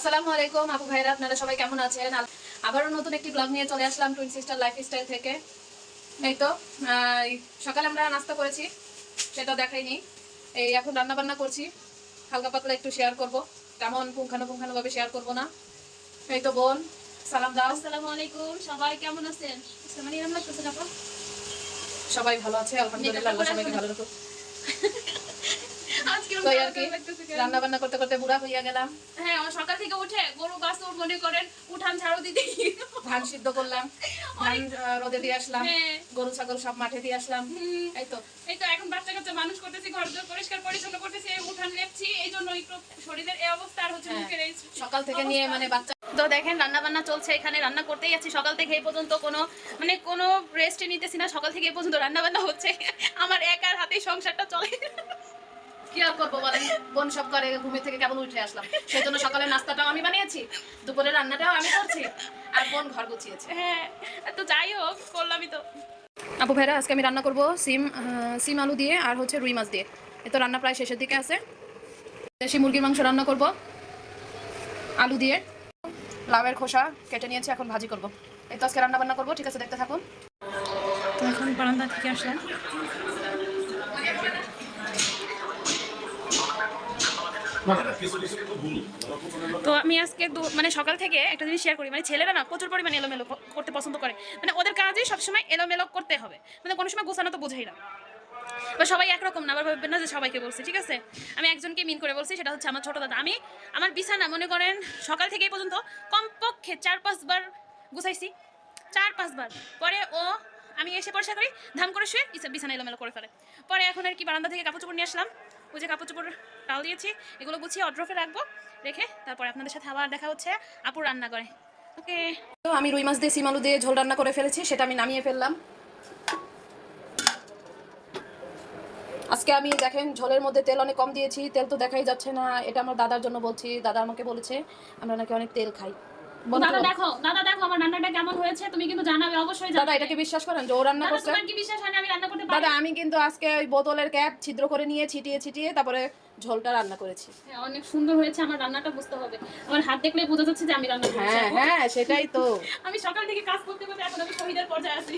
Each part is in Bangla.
আসসালামু আলাইকুম আপু ভাইরা আপনারা সবাই কেমন আছেন? আবারও নতুন একটি ব্লগ নিয়ে চলে আসলাম টুইন সিস্টার লাইফ স্টাইল থেকে। এই তো সকালে আমরা নাস্তা করেছি সেটা দেখাইনি। এই এখন রান্না বান্না করছি হালকা পাতলা একটু শেয়ার করব। তেমন পুঙ্খানুপুঙ্খানুভাবে শেয়ার করব না। এই তো বোন সালাম দাও। আসসালামু আলাইকুম সবাই কেমন আছেন? সবাই ভালো আছে আলহামদুলিল্লাহ সবাইকে ভালো আজকে তো আর কি রান্না বান্না করতে করতে বুড়া হইয়া গেলাম। হ্যাঁ সকাল থেকে উঠে গরু বাছুর মনে করেন উঠান ঝাড়ু দিতে ধান সিদ্ধ করলাম ধান রোদে দিয়ে আসলাম হ্যাঁ। গরু ছাগল সব মাঠে দিয়ে আসলাম এই তো। এই তো এখন বাচ্চা কাচ্চা মানুষ করতেছি ঘর দর পরিষ্কার পরিচ্ছন্ন করতেছি উঠান লেপছি এই জন্য একটু শরীরের এই অবস্থা আর হচ্ছে হ্যাঁ। মুখের এই সকাল থেকে নিয়ে মানে বাচ্চা তো দেখেন রান্না বান্না চলছে এখানে রান্না করতেই আছি সকাল থেকে এই পর্যন্ত কোনো মানে কোনো রেস্ট নিতেছি না সকাল থেকে এই পর্যন্ত রান্না বান্না হচ্ছে আমার একার হাতেই সংসারটা চলে। কি আর করব বলেন? বোন সব করে ঘুমে থেকে কেবল উঠে আসলাম। সেই জন্য সকালে নাস্তাটাও আমি বানিয়েছি দুপুরে রান্নাটাও আমি করছি আর বোন ঘর গুছিয়েছে। হ্যাঁ তো যাই হোক করলামই তো। আপু ভাইরা আজকে আমি রান্না করব সিম সিম আলু দিয়ে আর হচ্ছে রুই মাছ দিয়ে। এ তো রান্না প্রায় শেষের দিকে আছে। দেশি মুরগির মাংস রান্না করব আলু দিয়ে। লাউয়ের খোসা কেটে নিয়েছি এখন ভাজি করব। এই তো আজকে রান্না বান্না করব ঠিক আছে দেখতে থাকুন। তো এখন বারান্দা থেকে আসলাম। তো আমি আজকে মানে সকাল থেকে একটা জিনিস শেয়ার করি। মানে ছেলেরা না প্রচুর পরিমাণে এলোমেলো করতে পছন্দ করে। মানে ওদের কাজই সবসময় এলোমেলো করতে হবে। মানে কোনো সময় গোছানো তো বোঝাই না। সবাই একরকম না, আবার ভাববেন না যে সবাইকে বলছি, ঠিক আছে? আমি একজনকে মিন করে বলছি, সেটা হচ্ছে আমার ছোট দাদা। আমি আমার বিছানা, মনে করেন, সকাল থেকে পর্যন্ত কমপক্ষে চার পাঁচবার গুছাইছি। চার পাঁচবার। পরে ও, আমি এসে পরিষ্কার করি, ধাম করে শুয়ে বিছানা এলোমেলো করে ফেলে। পরে এখন আর কি বারান্দা থেকে কাপড় চোপড় নিয়ে আসলাম। ওই যে কাপড় চোপড় টাল দিয়েছি এগুলো গুছিয়ে অড্রফে রাখব, রেখে তারপরে আপনাদের সাথে আবার দেখা হচ্ছে আপুর রান্না করে ওকে। তো আমি রুই মাছ দিয়ে, সিম আলু দিয়ে ঝোল রান্না করে ফেলেছি, সেটা আমি নামিয়ে ফেললাম। আজকে আমি দেখেন, ঝোলের মধ্যে তেল অনেক কম দিয়েছি, তেল তো দেখাই যাচ্ছে না, এটা আমার দাদার জন্য বলছি, দাদা আমাকে বলেছে, আমরা নাকি অনেক তেল খাই। দাদা দেখো দাদা দেখো আমার রান্নাটা কেমন হয়েছে তুমি কিন্তু জানাবে অবশ্যই দাদা এটাকে বিশ্বাস করেন যে ও রান্না করছে? তোমার কি বিশ্বাস হয় আমি রান্না করতে পারি? দাদা আমি কিন্তু আজকে ওই বোতলের ক্যাপ ছিদ্র করে নিয়ে ছিটিয়ে ছিটিয়ে তারপরে ঝোলটা রান্না করেছি। হ্যাঁ, অনেক সুন্দর হয়েছে আমার রান্নাটা বুঝতে হবে। আমার হাত দেখলে বোঝা যাচ্ছে যে আমি রান্না করেছি। হ্যাঁ হ্যাঁ সেটাই তো। আমি সকাল থেকে কাজ করতে করতে এখন আমি শহীদের পর্যায়ে আছি।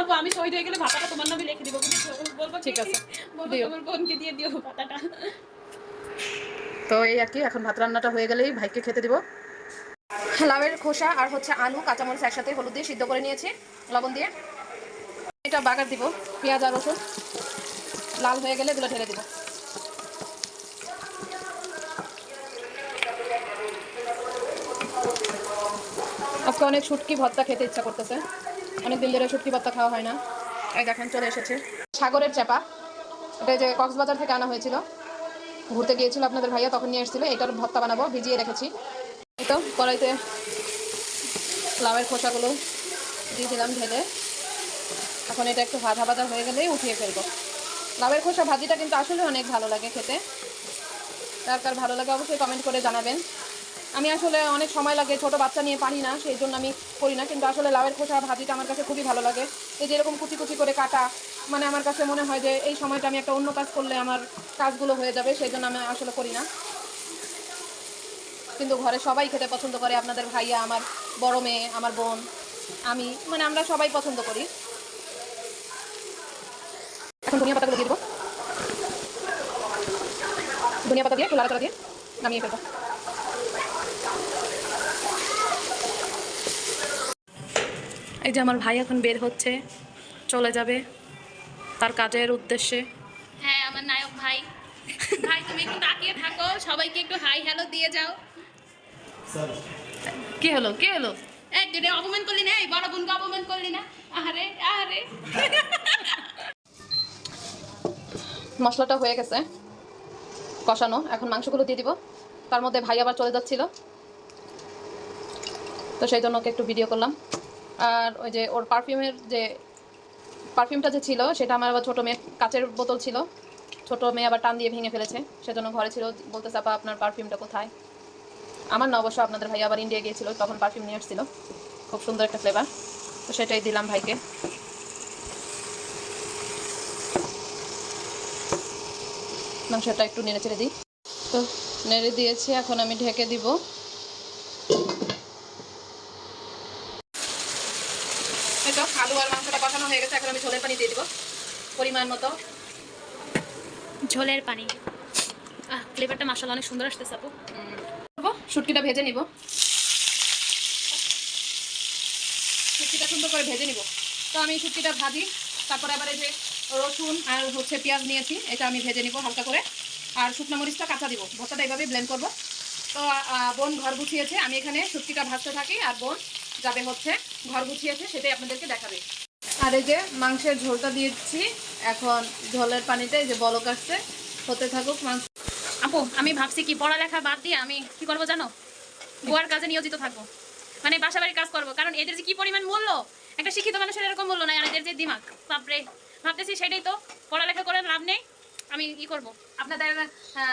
আপু আমি শহীদ হয়ে গেলে ভাতাটা তোমার নামে লিখে দিব বলব ঠিক আছে, বলব তোমার বোনকে দিয়ে দিও ভাতাটা। তো এই আর কি এখন ভাত রান্নাটা হয়ে গেলেই ভাইকে খেতে দিব। লাউয়ের খোসা আর হচ্ছে আলু, কাঁচামরিচ একসাথে হলুদ দিয়ে সিদ্ধ করে নিয়েছি। লবণ দিয়ে। এটা বাগার দিব, পেঁয়াজ আর রসুন। লাল হয়ে গেলে এগুলো ঢেলে দিব। আজকে অনেক শুটকি ভর্তা খেতে ইচ্ছা করতেছে। অনেক দিন ধরে শুটকি ভর্তা খাওয়া হয় না। এই দেখেন, চলে এসেছে। সাগরের চাপা এটা যে কক্সবাজার থেকে আনা হয়েছিল। ঘুরতে গিয়েছিল আপনাদের ভাইয়া, তখন নিয়ে এসেছিল। এটার ভর্তা বানাবো, ভিজিয়ে রেখেছি। তো, কড়াইতে লাউয়ের খোসাগুলো দিয়ে দিলাম ঢেলে। এখন এটা একটু ভাজা ভাজা হয়ে গেলেই উঠিয়ে ফেলব। লাউয়ের খোসা ভাজিটা কিন্তু আসলে অনেক ভালো লাগে খেতে। কার কার ভালো লাগে অবশ্যই কমেন্ট করে জানাবেন। আমি আসলে অনেক সময় লাগে, ছোট বাচ্চা নিয়ে পারি না, সেই জন্য আমি করি না, কিন্তু আসলে লাউয়ের খোসা ভাজিটা আমার কাছে খুবই ভালো লাগে। এই যে এরকম কুচি কুচি করে কাটা মানে আমার কাছে মনে হয় যে এই সময়টা আমি একটা অন্য কাজ করলে আমার কাজগুলো হয়ে যাবে, সেই জন্য আমি আসলে করি না। কিন্তু ঘরে সবাই খেতে পছন্দ করে। আপনাদের ভাইয়া আমার বড় মেয়ে আমার বোন আমি মানে আমরা সবাই পছন্দ করি। এখন ধনিয়া পাতাগুলো দিয়ে দেবো। ধনিয়া পাতা দিয়ে একটু লাড়াচাড়া দিয়ে নামিয়ে ফেলব। এই যে আমার ভাই এখন বের হচ্ছে চলে যাবে তার কাজের উদ্দেশ্যে। হ্যাঁ আমার নায়ক ভাই। ভাই তুমি একটু তাকিয়ে থাকো সবাইকে একটু হাই হ্যালো দিয়ে যাও। কি হলো? কি হলো? রে অপমান করলি না? এই বড় বোনকে অপমান করলি না? আহারে আহারে। মশলাটা হয়ে গেছে। কষানো। এখন মাংসগুলো দিয়ে দিব। তার মধ্যে ভাই আবার চলে যাচ্ছিল। তো সেই জন্য ওকে একটু ভিডিও করলাম। আর ওই যে ওর পারফিউমের যে পারফিউমটা যে ছিল সেটা আমার আবার ছোটো মেয়ে কাচের বোতল ছিল। ছোটো মেয়ে আবার টান দিয়ে ভেঙে ফেলেছে। সেজন্য ঘরে ছিল বলতে চাপা আপনার পারফিউমটা কোথায়? আমার না অবশ্য আপনাদের ভাই আবার ইন্ডিয়া গিয়েছিল তখন পারফিউম নিয়ে এসেছিল। খুব সুন্দর একটা ফ্লেভার তো সেটাই দিলাম ভাইকে। মাংসটা একটু নেড়ে ছেড়ে দিই। তো নেড়ে দিয়েছি এখন আমি ঢেকে দিব। এই তো আলু আর মাংসটা কষানো হয়ে গেছে এখন আমি ঝোলের পানি দিয়ে দিব পরিমাণ মতো। ঝোলের পানি। আহ ফ্লেভারটা মাসাল্লাহ অনেক সুন্দর আসতেছে আপু। শুটকিটা ভেজে নিব। শুটকিটা সুন্দর করে ভেজে নিব। তো আমি শুটকিটা ভাজি, তারপরে আবার এই যে রসুন আর হচ্ছে পেঁয়াজ নিয়েছি, এটা আমি ভেজে নিব হালকা করে। আর শুকনো মরিচটা কাঁচা দিব, ভর্তাটা এইভাবে ব্লেন্ড করব। তো বোন ঘর গুছিয়েছে, আমি এখানে শুটকিটা ভাজতে থাকি, আর বোন যাবে হচ্ছে ঘর গুছিয়েছে, সেটাই আপনাদেরকে দেখাবে। আর এই যে মাংসের ঝোলটা দিয়েছি, এখন ঝোলের পানিতে এই যে বলক আসছে, হতে থাকুক মাংস। আপু আমি ভাবছি কি পড়ালেখা বাদ দিয়ে আমি কি করব জানো? বুয়ার কাজে নিয়োজিত থাকব। মানে বাসা বাড়ির কাজ করব। কারণ এদের যে কি পরিমাণ মূল্য? একটা শিক্ষিত মানুষের এরকম মূল্য নাই। আর এদের যে দিমাগ বাপরে। ভাবতেছি সেটাই তো। পড়ালেখা করে লাভ নেই। আমি কি করব। আপনাদের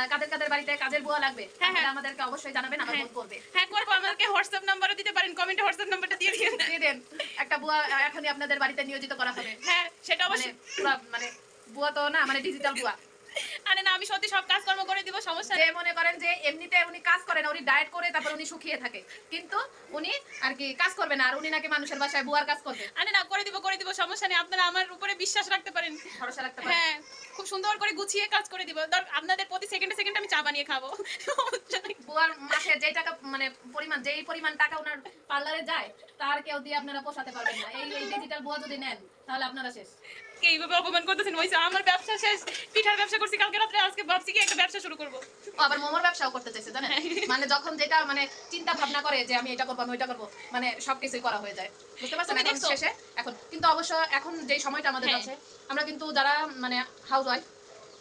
কাদের কাদের বাড়িতে কাজের বুয়া লাগবে? হ্যাঁ, হ্যাঁ। আমাদেরকে অবশ্যই জানাবেন আমার হ্যাঁ। বোন করবে। হ্যাঁ করব। আমাদেরকে হোয়াটসঅ্যাপ নাম্বারও দিতে পারেন কমেন্টে হোয়াটসঅ্যাপ নাম্বারটা দিয়ে দিন। দিয়ে দেন। একটা বুয়া এখনই আপনাদের বাড়িতে নিয়োজিত করা হবে। হ্যাঁ সেটা মানে অবশ্যই। মানে বুয়া তো না মানে ডিজিটাল বুয়া। আরে না আমি সত্যি সব কাজকর্ম করে দিব সমস্যা নেই। মনে করেন যে এমনিতে উনি কাজ করেন উনি ডায়েট করে তারপর উনি শুকিয়ে থাকে। কিন্তু উনি আর কি কাজ করবে না আর উনি নাকি মানুষের বাসায় বুয়ার কাজ করবে। আরে না করে দিব করে দিব সমস্যা নেই। আপনারা আমার উপরে বিশ্বাস রাখতে পারেন। ভরসা রাখতে পারেন। হ্যাঁ খুব সুন্দর করে গুছিয়ে কাজ করে দিব। ধর আপনাদের প্রতি সেকেন্ডে সেকেন্ডে আমি চা বানিয়ে খাব। বুয়ার মাসে যেই টাকা মানে পরিমাণ যেই পরিমাণ টাকা ওনার পার্লারে যায় তার কেউ দিয়ে আপনারা পোষাতে পারবেন না। এই এই ডিজিটাল বুয়া যদি নেন তাহলে আপনারা শেষ। এইভাবে অপমান করতেছেন ওই আমার ব্যবসা শেষ পিঠার ব্যবসা করছি কালকে রাত্রে আজকে ভাবছি কি একটা ব্যবসা শুরু করব। ও আবার মোমোর ব্যবসাও করতে চাইছে জানেন? মানে যখন যেটা মানে চিন্তা ভাবনা করে যে আমি এটা করব আমি ওইটা করব মানে সবকিছুই করা হয়ে যায়। বুঝতে পারছেন এখন শেষে? এখন কিন্তু অবশ্য এখন যে সময়টা আমাদের হ্যাঁ। আছে আমরা কিন্তু যারা মানে হাউস ওয়াইফ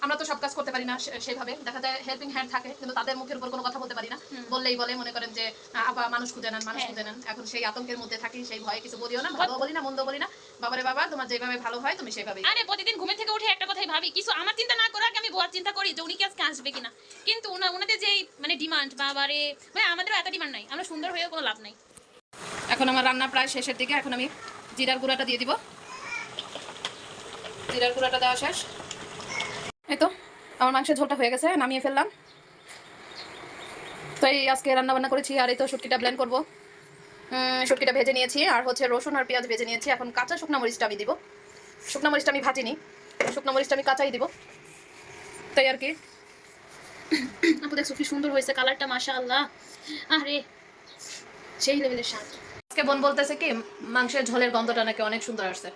আমরা তো সব কাজ করতে পারি না সে- সেভাবে। দেখা যায় হেল্পিং হ্যান্ড থাকে কিন্তু তাদের মুখের উপর কোনো কথা বলতে পারি না। বললেই বলে মনে করেন যে আপা মানুষ খুঁজে নেন মানুষ হ্যাঁ। খুঁজে নেন। এখন সেই আতঙ্কের মধ্যে থাকি সেই ভয়ে কিছু বলিও না ভালো বলি না মন্দ বলি না। বাবারে বাবা তোমার যেভাবে ভালো হয় তুমি সেভাবেই আরে প্রতিদিন ঘুমে থেকে উঠে একটা কথাই ভাবি কিছু আমার চিন্তা না করে আগে আমি বোয়ার চিন্তা করি যে উনি কি আজকে আসবে কিনা? কিন্তু ওনা- ওনাদের যে মানে ডিমান্ড বাবারে মানে আমাদেরও এত ডিমান্ড নাই। আমরা সুন্দর হয়েও কোনো লাভ নাই। এখন আমার রান্না প্রায় শেষের দিকে এখন আমি জিরার গুঁড়াটা দিয়ে দিব। জিরার গুঁড়াটা দেওয়া শেষ। এই তো আমার মাংসের ঝোলটা হয়ে গেছে নামিয়ে ফেললাম। তো এই আজকে রান্না বান্না করেছি আর এই তো শুটকিটা ব্লেন্ড করব। উম, শুটকিটা ভেজে নিয়েছি আর হচ্ছে রসুন আর পেঁয়াজ ভেজে নিয়েছি। এখন কাঁচা শুকনা মরিচটা আমি দিব। শুকনা মরিচটা আমি ভাজিনি শুকনা মরিচটা আমি কাঁচাই দিব। তাই আর কি। আপু দেখছ কি সুন্দর হয়েছে কালারটা মাশা আল্লাহ আরে সেই লেভেলের স্বাদ। আজকে বোন বলতেছে কি মাংসের ঝোলের গন্ধটা নাকি অনেক সুন্দর আসছে।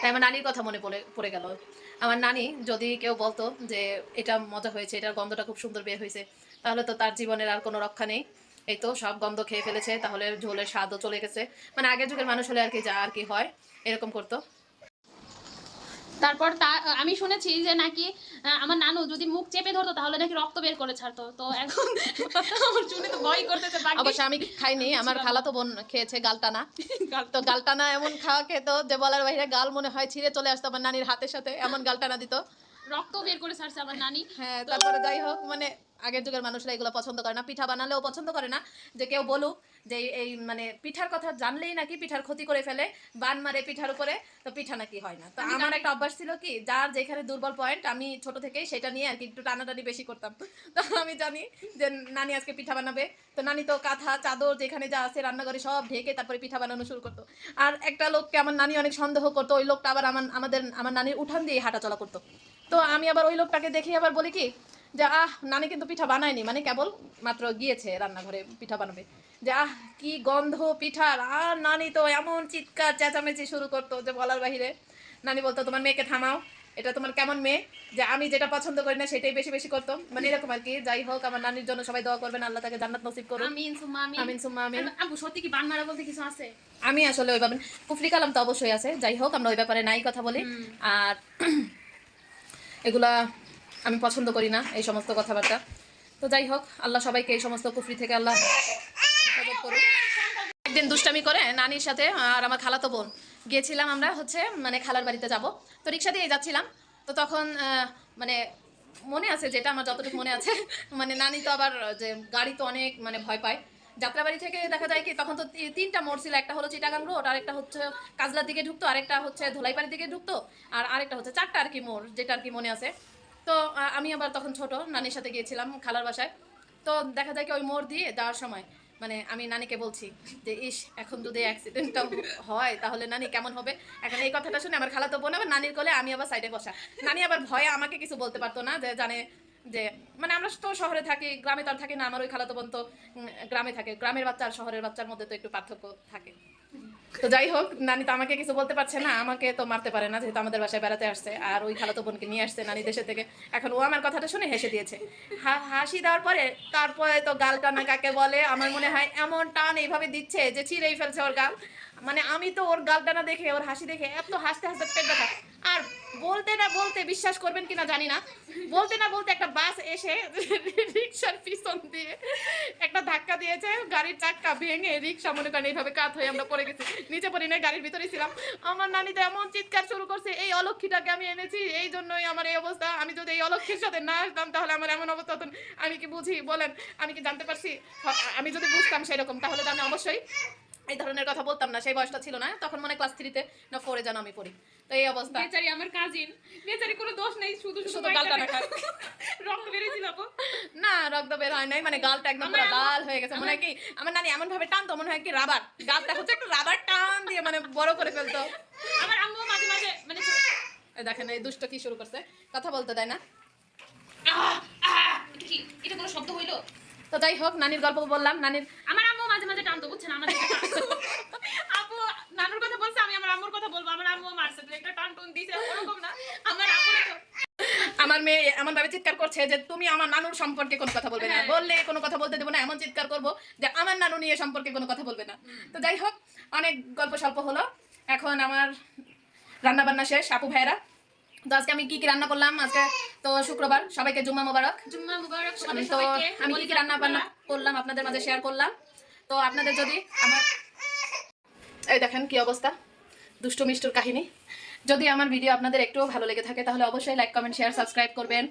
তাই আমার নানির কথা মনে পড়ে পড়ে গেল। আমার নানি যদি কেউ বলতো যে, এটা মজা হয়েছে, এটার গন্ধটা খুব সুন্দর বের হয়েছে, তাহলে তো তার জীবনের আর কোনো রক্ষা নেই। এই তো সব গন্ধ খেয়ে ফেলেছে, তাহলে ঝোলের স্বাদও চলে গেছে। মানে আগের যুগের মানুষ হলে আর কি যা আর কি হয়, এরকম করতো। তারপর তা আমি শুনেছি যে নাকি আমার নানু যদি মুখ চেপে ধরতো তাহলে নাকি রক্ত বের করে ছাড়তো। তো এখন আমার শুনে তো ভয় করতেছে অবশ্য আমি খাইনি আমার খালাতো বোন খেয়েছে গালটানা। তো গালটানা এমন খাওয়া খেত যে বলার বাইরে গাল মনে হয় ছিঁড়ে চলে আসতো আমার নানির হাতের সাথে এমন গালটানা দিত। রক্ত বের করে ছাড়ছে আমার নানি। হ্যাঁ তারপরে যাই হোক মানে আগের যুগের মানুষরা এগুলো পছন্দ করে না পিঠা বানালেও পছন্দ করে না যে কেউ বলুক যে এই- মানে পিঠার কথা জানলেই নাকি পিঠার ক্ষতি করে ফেলে বান মারে পিঠার উপরে তো পিঠা নাকি হয় না। তো আমার একটা অভ্যাস ছিল কি যার যেখানে দুর্বল পয়েন্ট আমি ছোট থেকেই সেটা নিয়ে আর কি একটু টানাটানি বেশি করতাম। তো আমি জানি যে নানি আজকে পিঠা বানাবে তো নানি তো কাঁথা চাদর যেখানে যা আছে রান্নাঘরে সব ঢেকে তারপরে পিঠা বানানো শুরু করতো। আর একটা লোককে আমার নানি অনেক সন্দেহ করতো ওই লোকটা আবার আমার আমাদের আমার নানির উঠান দিয়ে হাঁটা চলা করতো। তো আমি আবার ওই লোকটাকে দেখে আবার বলি কি যে আহ নানি কিন্তু পিঠা বানায়নি। মানে কেবল মাত্র গিয়েছে রান্নাঘরে পিঠা বানাবে। যে আহ কি গন্ধ পিঠার আর নানি তো এমন চিৎকার চেঁচামেচি শুরু করতো যে বলার বাহিরে। নানি বলতো তোমার মেয়েকে থামাও। এটা তোমার কেমন মেয়ে? যে আমি যেটা পছন্দ করি না সেটাই বেশি বেশি করতো। মানে এরকম আর কি। যাই হোক আমার নানির জন্য সবাই দোয়া করবেন আল্লাহ তাকে জান্নাত নসিব করুন আমিন সুম্মা আমিন। আমিন সুম্মা আমিন। আপু সত্যি কি বান মারা বলতে কিছু আছে? আমি আসলে ওইভাবে কুফরি কালাম তো অবশ্যই আছে। যাই হোক আমরা ওই ব্যাপারে নাই কথা বলি। আর এগুলা আমি পছন্দ করি না এই সমস্ত কথাবার্তা। তো যাই হোক, আল্লাহ সবাইকে এই সমস্ত কুফরি থেকে আল্লাহ একদিন দুষ্টামি করে নানির সাথে আর আমার খালাতো বোন। গিয়েছিলাম আমরা হচ্ছে মানে খালার বাড়িতে যাব। তো রিক্সা দিয়ে যাচ্ছিলাম। তো তখন মানে মনে আছে যেটা, আমার যতটুকু মনে আছে মানে নানি তো আবার, যে গাড়ি তো অনেক মানে ভয় পায়। যাত্রাবাড়ি থেকে দেখা যায় কি, তখন তো তিনটা মোড় ছিল, একটা হলো চিটাগাং রোড আরেকটা হচ্ছে কাজলার দিকে ঢুকতো আরেকটা হচ্ছে ধুলাইপাড়ির দিকে ঢুকতো, আর আরেকটা হচ্ছে চারটা আর কি মোড়, যেটা আর কি মনে আছে। তো আমি আবার তখন ছোট, নানির সাথে গিয়েছিলাম খালার বাসায়। তো দেখা যায় কি ওই মোড় দিয়ে যাওয়ার সময় মানে আমি নানিকে বলছি যে, ইস, এখন যদি অ্যাক্সিডেন্টটা হয়, তাহলে নানি কেমন হবে? এখন এই কথাটা শুনে আমার খালাতো বোন আবার নানির কোলে, আমি আবার সাইডে বসা। নানি আবার ভয়ে আমাকে কিছু বলতে পারতো না, যে জানে যে মানে আমরা তো শহরে থাকি, গ্রামে তো আর থাকি না, আমার ওই খালাতো বোন তো গ্রামে থাকে। গ্রামের বাচ্চা আর শহরের বাচ্চার মধ্যে তো একটু পার্থক্য থাকে। তো যাই হোক, নানি তো আমাকে কিছু বলতে পারছে না, আমাকে তো মারতে পারে না, যেহেতু আমাদের বাসায় বেড়াতে আসছে, আর ওই খালাতো বোনকে নিয়ে আসছে নানি দেশে থেকে। এখন ও আমার কথাটা শুনে হেসে দিয়েছে। হাসি দেওয়ার পরে তারপরে তো গাল টানা কাকে বলে, আমার মনে হয় এমন টান এইভাবে দিচ্ছে যে ছিঁড়েই ফেলছে ওর গাল। মানে আমি তো ওর গাল টানা দেখে, ওর হাসি দেখে এত হাসতে হাসতে পেট ব্যথা। আর বলতে না বলতে বিশ্বাস করবেন কিনা জানি না, বলতে না বলতে একটা বাস এসে রিক্সার পিছন দিয়ে একটা ধাক্কা দিয়েছে, গাড়ির চাক্কা ভেঙে রিক্সা মনে করেন এইভাবে কাত হয়ে আমরা পড়ে গেছি। নিচে পড়ি না গাড়ির ভিতরে ছিলাম। আমার নানি তো এমন চিৎকার শুরু করছে, এই অলক্ষীটাকে আমি এনেছি, এই জন্যই আমার এই অবস্থা। আমি যদি এই অলক্ষীর সাথে না আসতাম, তাহলে আমার এমন অবস্থা হতো আমি কি বুঝি? বলেন, আমি কি জানতে পারছি? আমি যদি বুঝতাম সেরকম, তাহলে তো আমি অবশ্যই এই ধরনের কথা বলতাম না সেই বয়সটা ছিল না তখন মনে ক্লাস থ্রিতে না ফোরে যেন আমি পড়ি। তো এই অবস্থা। বেচারি আমার কাজিন বেচারি কোনো দোষ নেই শুধু শুধু গালটা রাখা। রক্ত বেরিয়েছিল আপু। না রক্ত বের হয় নাই মানে গালটা একদম পুরো লাল হয়ে গেছে। মনে হয় কি আমার নানি এমন ভাবে টানতো মনে হয় কি রাবার গালটা হচ্ছে একটু রাবার টান দিয়ে মানে বড় করে ফেলতো। আমার আম্মু মাঝে মাঝে মানে এই দেখেন এই দুষ্ট কি শুরু করছে? কথা বলতে দেয় না। এটা কোনো শব্দ হইল? তো যাই হোক নানির গল্প বললাম। নানির আমার মাঝে মাঝে টানতো বুঝছেন? আমাদের আপু নানুর কথা বলছে আমি আমার আম্মুর কথা বলব। আমার আম্মু মারছে একটা টান টুন দিছে ওরকম না। আমার আমার মেয়ে এমন ভাবে চিৎকার করছে যে তুমি আমার নানুর সম্পর্কে কোনো কথা বলবে না। হ্যাঁ। বললে কোনো কথা বলতে দেবো না এমন চিৎকার করব যে আমার নানু নিয়ে সম্পর্কে কোনো কথা বলবে না। তো যাই হোক অনেক গল্প স্বল্প হলো। এখন আমার রান্না বান্না শেষ আপু ভাইয়েরা। তো আজকে আমি কি কি রান্না করলাম? আজকে তো শুক্রবার। সবাইকে জুম্মা মোবারক। জুম্মা মুবারক তো আমি কি কি রান্না বান্না করলাম আপনাদের মাঝে শেয়ার করলাম। তো আপনাদের যদি আমার এই দেখেন কি অবস্থা। দুষ্টু মিষ্টুর কাহিনী। যদি আমার ভিডিও আপনাদের একটু ভালো লেগে থাকে তাহলে অবশ্যই লাইক কমেন্ট শেয়ার সাবস্ক্রাইব করবেন।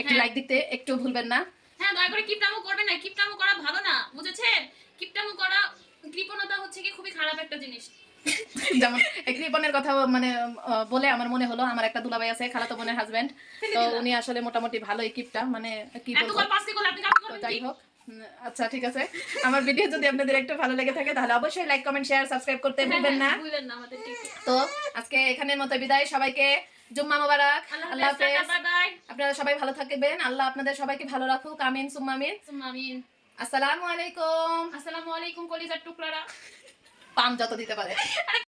একটু হ্যাঁ। লাইক দিতে একটু ভুলবেন না। হ্যাঁ দয়া করে কিপটামো করবেন না। কিপটামো করা ভালো না বুঝেছেন? কিপটামো করা কৃপণতা হচ্ছে কি খুবই খারাপ একটা জিনিস। যেমন কৃপণের কথা মানে বলে আমার মনে হলো আমার একটা দুলাভাই আছে খালাতো বোনের হাজবেন্ড তো উনি আসলে মোটামুটি ভালোই কিপটা মানে কি বলব? যাই হোক। আচ্ছা ঠিক আছে। আমার ভিডিও যদি আপনাদের একটু ভালো লেগে থাকে তাহলে অবশ্যই লাইক কমেন্ট শেয়ার সাবস্ক্রাইব করতে হ্যাঁ, ভুলবেন না। হ্যাঁ, তো আজকে এখানের মতো বিদায়। সবাইকে জুম্মা মোবারক। আল্লাহ হাফেজ আপনারা সবাই ভালো থাকবেন। আল্লাহ আপনাদের সবাইকে ভালো রাখুক। আমিন সুম্মা আমিন। আমিন। আসসালামু আলাইকুম। আসসালামু আলাইকুম কলিজার টুকরারা। পাম যত দিতে পারে।